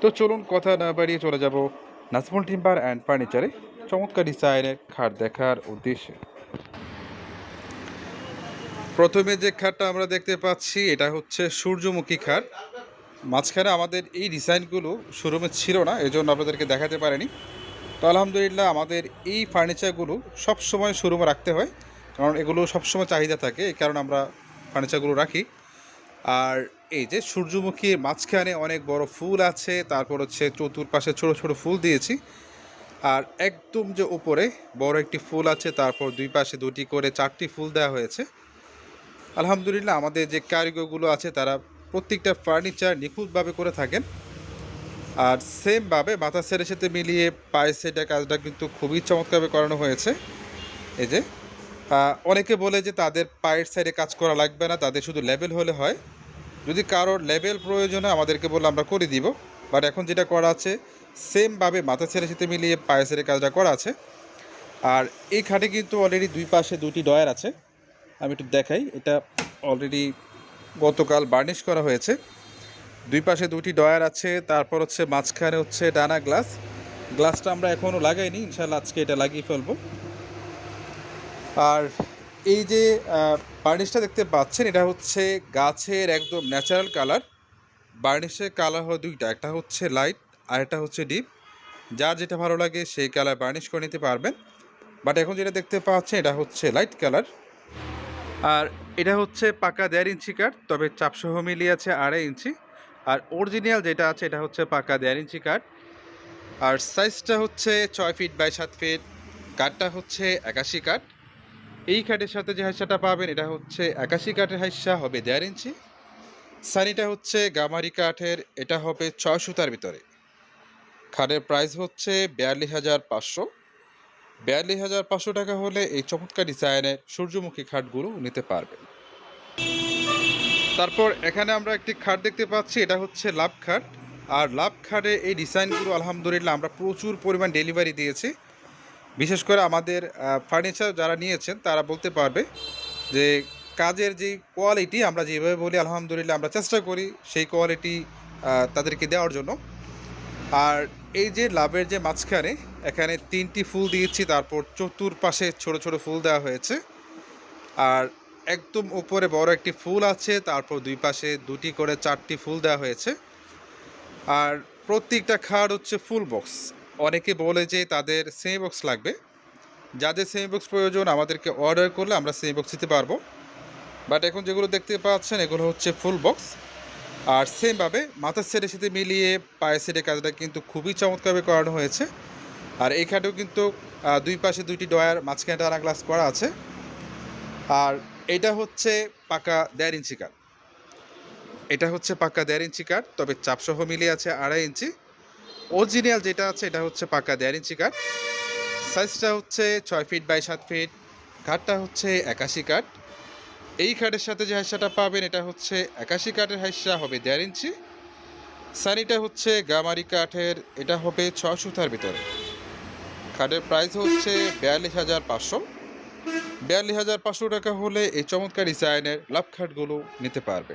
তো চলুন কথা না বাড়িয়ে চলে যাব নাজমুল টিম্বার অ্যান্ড ফার্নিচারে চমৎকার ডিজাইনের খাট দেখার উদ্দেশ্যে। প্রথমে যে খাটটা আমরা দেখতে পাচ্ছি, এটা হচ্ছে সূর্যমুখী খাট। মাঝখানে আমাদের এই ডিজাইনগুলো শোরুমে ছিল না এই জন্য আপনাদেরকে দেখাতে পারেনি। তো আলহামদুলিল্লাহ আমাদের এই ফার্নিচারগুলো সব সময় শোরুমে রাখতে হয়, কারণ এগুলো সবসময় চাহিদা থাকে, এই কারণে আমরা ফার্নিচারগুলো রাখি। আর এই যে সূর্যমুখীর মাঝখানে অনেক বড় ফুল আছে, তারপর হচ্ছে চতুর্পাশে ছোট ছোট ফুল দিয়েছি। আর একদম যে উপরে বড় একটি ফুল আছে, তারপর দুই পাশে দুটি করে চারটি ফুল দেওয়া হয়েছে। আলহামদুলিল্লাহ আমাদের যে কারিগরগুলো আছে, তারা প্রত্যেকটা ফার্নিচার নিখুঁতভাবে করে থাকেন। আর সেমভাবে মাথা সেটের সাথে মিলিয়ে পায়ের সেটের কাজটা কিন্তু খুবই চমৎকারভাবে করানো হয়েছে। এই যে অনেকে বলে যে তাদের পায়ের সাইডে কাজ করা লাগবে না, তাদের শুধু লেভেল হলে হয়। যদি কারোর লেভেল প্রয়োজন আমাদেরকে বললে আমরা করে দিব বাট এখন যেটা করা আছে সেমভাবে মাথা ছেড়ে সাথে মিলিয়ে পায়ের সাইডে কাজটা করা আছে। আর এই খাটে কিন্তু অলরেডি দুই পাশে দুটি ডয়ার আছে। আমি একটু দেখাই, এটা অলরেডি গতকাল বার্নিশ করা হয়েছে। দুই পাশে দুটি ডয়ার আছে, তারপর হচ্ছে মাঝখানে হচ্ছে ডানা গ্লাস। গ্লাসটা আমরা এখনও লাগাইনি ইনশাল্লাহ আজকে এটা লাগিয়ে ফেলব। আর এই যে বার্নিশটা দেখতে পাচ্ছেন, এটা হচ্ছে গাছের একদম ন্যাচারাল কালার বার্নিশের কালার হয় দুইটা, একটা হচ্ছে লাইট আর একটা হচ্ছে ডিপ যার যেটা ভালো লাগে সেই কালার বার্নিশ করে নিতে পারবেন। বাট এখন যেটা দেখতে পাচ্ছেন, এটা হচ্ছে লাইট কালার আর এটা হচ্ছে পাকা দেড় ইঞ্চি কাঠ, তবে চাপসহ মিলিয়ে আছে আড়াই ইঞ্চি। আর অরিজিনাল যেটা আছে, এটা হচ্ছে পাকা দেড় ইঞ্চি কাঠ। আর সাইজটা হচ্ছে ছয় ফিট বাই সাত ফিট কাঠটা হচ্ছে একাশি কাঠ। এই কাঠের সাথে যে হাইসাটা পাবেন, এটা হচ্ছে একাশি কাঠের হাইসা, হবে দেড় ইঞ্চি। সানিটা হচ্ছে গামারি কাঠের, এটা হবে ছয় সুতার ভিতরে। খাটের প্রাইস হচ্ছে বিয়াল্লিশ হাজার পাঁচশো। বিয়াল্লিশ হাজার পাঁচশো টাকা হলে এই চমৎকার ডিজাইনের সূর্যমুখী খাটগুলো নিতে পারবেন। তারপর এখানে আমরা একটি খাট দেখতে পাচ্ছি, এটা হচ্ছে লাভ খাট। আর লাভ খাটে এই ডিজাইনগুলো আলহামদুলিল্লাহ, আমরা প্রচুর পরিমাণ ডেলিভারি দিয়েছি। বিশেষ করে আমাদের ফার্নিচার যারা নিয়েছেন, তারা বলতে পারবে যে কাজের যে কোয়ালিটি আমরা যেভাবে বলি, আলহামদুলিল্লাহ আমরা চেষ্টা করি সেই কোয়ালিটি তাদেরকে দেওয়ার জন্য। আর এই যে লাভের যে মাঝখানে, এখানে তিনটি ফুল দিয়েছি, তারপর চতুর্পাশে ছোট ছোট ফুল দেওয়া হয়েছে। আর একদম উপরে বড় একটি ফুল আছে, তারপর দুই পাশে দুটি করে চারটি ফুল দেওয়া হয়েছে। আর প্রত্যেকটা খাট হচ্ছে ফুল বক্স অনেকে বলে যে তাদের সেমি বক্স লাগবে। যাদের সেমি বক্স প্রয়োজন, আমাদেরকে অর্ডার করলে আমরা সেমি বক্স দিতে পারব। বাট এখন যেগুলো দেখতে পাচ্ছেন, এগুলো হচ্ছে ফুল বক্স আর সেমভাবে মাথার সেটের সাথে মিলিয়ে পায়ের সেটের কাজটা কিন্তু খুবই চমৎকারভাবে করানো হয়েছে। আর এই খাটেও কিন্তু দুই পাশে দুইটি ডয়ার মাঝখানে টানা গ্লাস করা আছে। আর এটা হচ্ছে পাকা দেড় ইঞ্চি কাঠ। এটা হচ্ছে পাকা দেড় ইঞ্চি কাঠ, তবে চাপসহ মিলিয়ে আছে আড়াই ইঞ্চি। অরিজিনাল যেটা আছে, এটা হচ্ছে পাকা দেড় ইঞ্চি কাঠ সাইজটা হচ্ছে ছয় ফিট বাই সাত ফিট কাঠটা হচ্ছে একাশি কাঠ। এই কাঠের সাথে যে হাইসাটা পাবেন, এটা হচ্ছে একাশি কাঠের হাইসা হবে দেড় ইঞ্চি। সানিটা হচ্ছে গামারি কাঠের, এটা হবে ছ সুতার ভিতরে। খাটের প্রাইস হচ্ছে বিয়াল্লিশ হাজার পাঁচশো। বিয়াল্লিশ হাজার পাঁচশো টাকা হলে এই চমৎকার ডিজাইনের লাভ খাটগুলো নিতে পারবে